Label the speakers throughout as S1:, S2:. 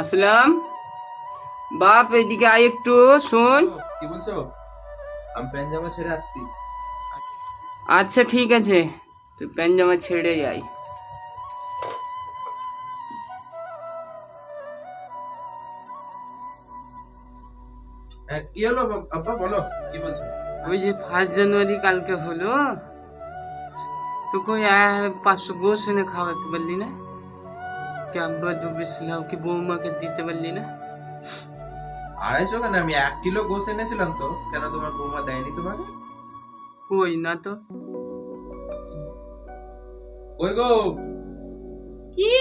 S1: আসলাম বাপ এদিকে আয় একটু শোন।
S2: কি বলছো? আমি প্যান্ট জামা ছেড়ে আসছি।
S1: আচ্ছা ঠিক আছে। তুই প্যান্ট জামা ছেড়ে যাই
S2: হ্যাঁ, কি হলো আব্বা বলো কি বলছো?
S1: ওই যে ফার্স্ট জানুয়ারি কালকে হলো। তো কই পাঁচশো গোস এনে খাওয়াতে পারলি না কি আব্বা ডুবেছিলাম কি বৌমাকে দিতে পারলি না
S2: আড়াইশো কেন আমি এক কিলো গোস এনেছিলাম তো কেন তোমার বৌমা দেয়নি তোমাকে
S1: কই না তো
S2: কই গো
S3: কি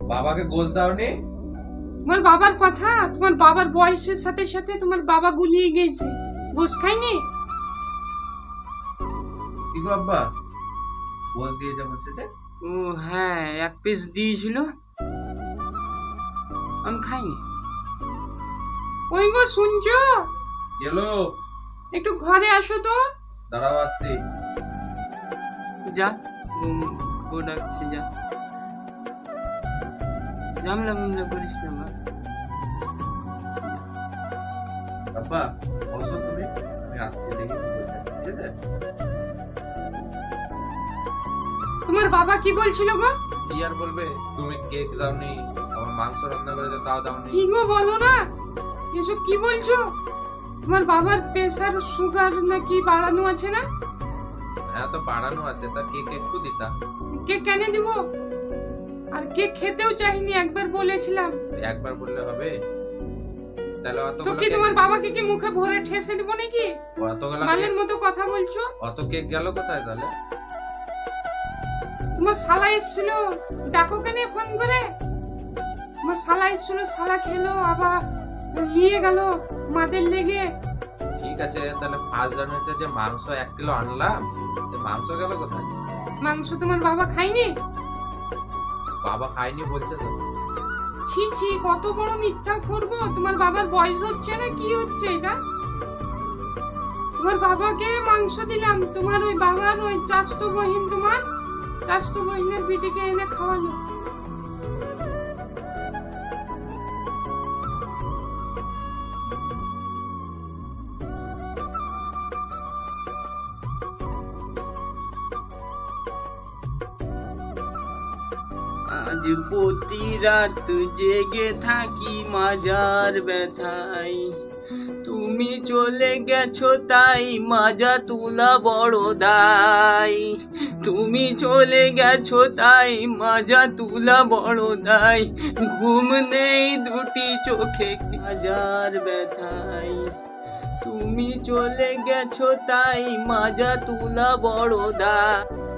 S2: বাবাকে গোস দাওনি
S3: তোমার বাবার কথা তোমার বাবার বয়সের সাথে সাথে তোমার বাবা গুলিয়ে গেছে ঘুষ খাইনি
S2: কি গো আব্বা? গোস দিয়ে যা বলছে যে
S1: ও হ্যাঁ এক পিস দিয়েছিল। আমি খাইনি।
S3: ওই গো শুনছো?
S2: এলো
S3: একটু ঘরে আসো তো।
S2: দাঁড়াও আসছি।
S1: যা বউ ডাকছে যা। জামলা মামলা করিস না বাপ।
S2: আব্বা বসো তুমি। আমি আসছি দেখি ঠিক আছে?
S3: তোমার বাবা কি বলছিল গো?
S2: কি আর বলবে? তুমি কেক দাওনি আমার মাংস রান্না করেছে তাও দাওনি।
S3: কি গো বলো না? এসব কি বলছো? তোমার বাবার প্রেসার সুগার নাকি বাড়ানো আছে না?
S2: হ্যাঁ তো বাড়ানো আছে তা কেক একটু দিতা।
S3: কেক কেন দিব? আর কেক খেতেও চাইনি একবার বলেছিলাম।
S2: একবার বললে হবে? তাহলে
S3: তো কি তোমার বাবাকে কি মুখে ভরে ঠেসে দিব নাকি?
S2: অতগুলো
S3: মালের
S2: কেক
S3: মতো কথা বলছো?
S2: অত কেক গেল কোথায় তাহলে?
S3: তোমার শালা এসেছিল। ডাকো কেন ফোন করে। তোমার শালা এসেছিল শালা খেলো আবার নিয়ে গেল মাদের লেগে।
S2: ঠিক আছে তাহলে ফার্স্ট জানুয়ারিতে যে মাংস এক কিলো আনলাম মাংস গেল কোথায়?
S3: মাংস তোমার বাবা খায়নি?
S2: বাবা খায়নি বলছে তো।
S3: ছি ছি কত বড় মিথ্যা করব? তোমার বাবার বয়স হচ্ছে না কি হচ্ছে এটা? তোমার বাবাকে মাংস দিলাম তোমার ওই বাবার ওই চাষ চাস্তো বহিন তোমার চাস্তো বহিনের বিটিকে এনে খাওয়ালো।
S1: আজ প্রতি রাত জেগে থাকি মাজার ব্যথাই তুমি চলে গেছো তাই মাজা তুলা বড় দাই। তুমি চলে গেছো তাই মাজা তুলা বড় দাই। ঘুম নেই দুটি চোখে মাজার ব্যথাই। তুমি চলে গেছো তাই মাজা তুলা বড় দাই।